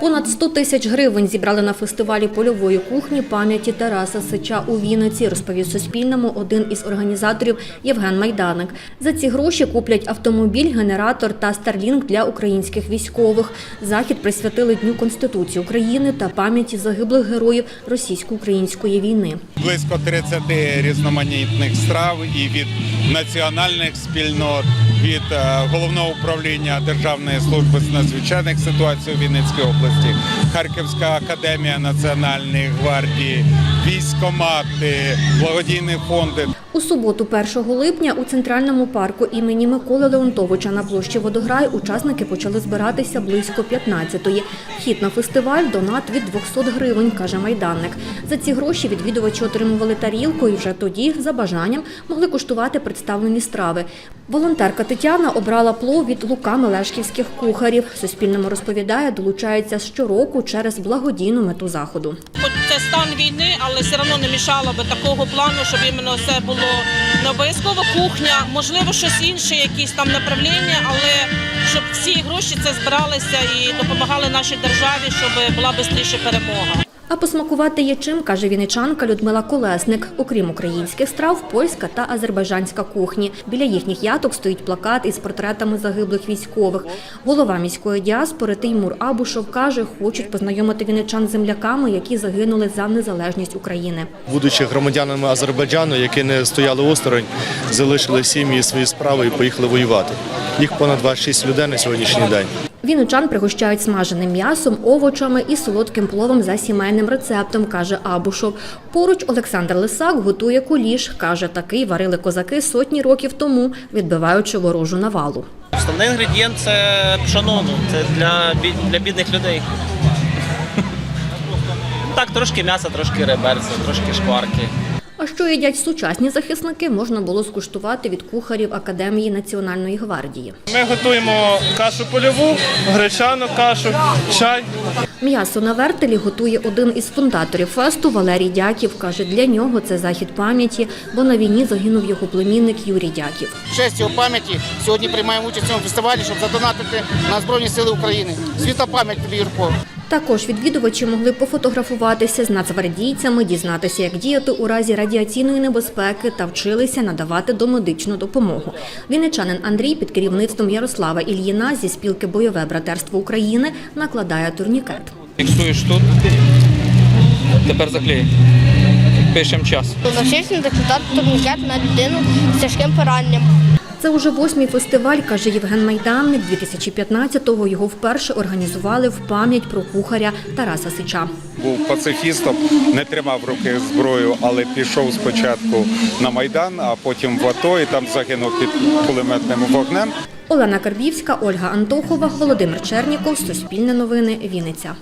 Понад 100 тисяч гривень зібрали на фестивалі польової кухні пам'яті Тараса Сича у Вінниці, розповів Суспільному один із організаторів Євген Майданик. За ці гроші куплять автомобіль, генератор та старлінг для українських військових. Захід присвятили Дню Конституції України та пам'яті загиблих героїв російсько-української війни. близько 30 різноманітних страв і від національних спільнот, від е, головного управління Державної служби з надзвичайних ситуацій у Вінницькій області, Харківська академія національної гвардії, військомати, благодійні фонди. У суботу, 1 липня, у центральному парку імені Миколи Леонтовича на площі Водограй учасники почали збиратися близько 15-ї. Вхід на фестиваль – донат від 200 гривень, каже майданник. За ці гроші відвідувачі отримували тарілку і вже тоді, за бажанням, могли куштувати представлені страви. Волонтерка Тетяна обрала плов від Лука Мелешківських кухарів. Суспільному розповідає, долучається щороку через благодійну мету заходу. Хоч це стан війни, але все одно не мішало би такого плану, щоб іменно все було не обов'язково кухня, можливо, щось інше, якісь там направлення, але щоб всі гроші це збиралися і допомагали нашій державі, щоб була швидше перемога. А посмакувати є чим, каже вінничанка Людмила Колесник. Окрім українських страв, польська та азербайджанська кухні. Біля їхніх яток стоїть плакат із портретами загиблих військових. Голова міської діаспори Теймур Абушов каже, хочуть познайомити вінничан з земляками, які загинули за незалежність України. будучи громадянами Азербайджану, які не стояли осторонь, залишили сім'ї свої справи і поїхали воювати. Їх понад 26 людей на сьогоднішній день. Вінничан пригощають смаженим м'ясом, овочами і солодким пловом за сімейним рецептом, каже Абушов. Поруч Олександр Лисак готує куліш. Каже, такий варили козаки сотні років тому, відбиваючи ворожу навалу. Основний інгредієнт це пшоно, ну, це для, для бідних людей. Так, трошки м'яса, трошки реберця, трошки шкварки. А що їдять сучасні захисники, можна було скуштувати від кухарів Академії Національної гвардії. Ми готуємо кашу польову, гречану кашу, чай. М'ясо на вертелі готує один із фундаторів фесту Валерій Дяків. Каже, для нього це захід пам'яті, бо на війні загинув його племінник Юрій Дяків. В честь його пам'яті сьогодні приймаємо участь в цьому фестивалі, щоб задонатити на Збройні Сили України. Світа пам'ять тобі, Юрко. Також відвідувачі могли пофотографуватися з нацгвардійцями, дізнатися, як діяти у разі радіаційної небезпеки та вчилися надавати домедичну допомогу. Вінничанин Андрій під керівництвом Ярослава Ільїна зі спілки Бойове братерство України накладає турнікет. Фіксуєш тут, тепер заклеїй. Пишемо час. Навчився накладати турнікет на людину з тяжким пораненням. Це уже восьмий фестиваль, каже Євген Майданник. 2015-го його вперше організували в пам'ять про кухаря Тараса Сича. Був пацифістом, не тримав в руки зброю, але пішов спочатку на майдан, а потім в АТО і там загинув під кулеметним вогнем. Олена Карбівська, Ольга Антохова, Володимир Черніков, Суспільне новини, Вінниця.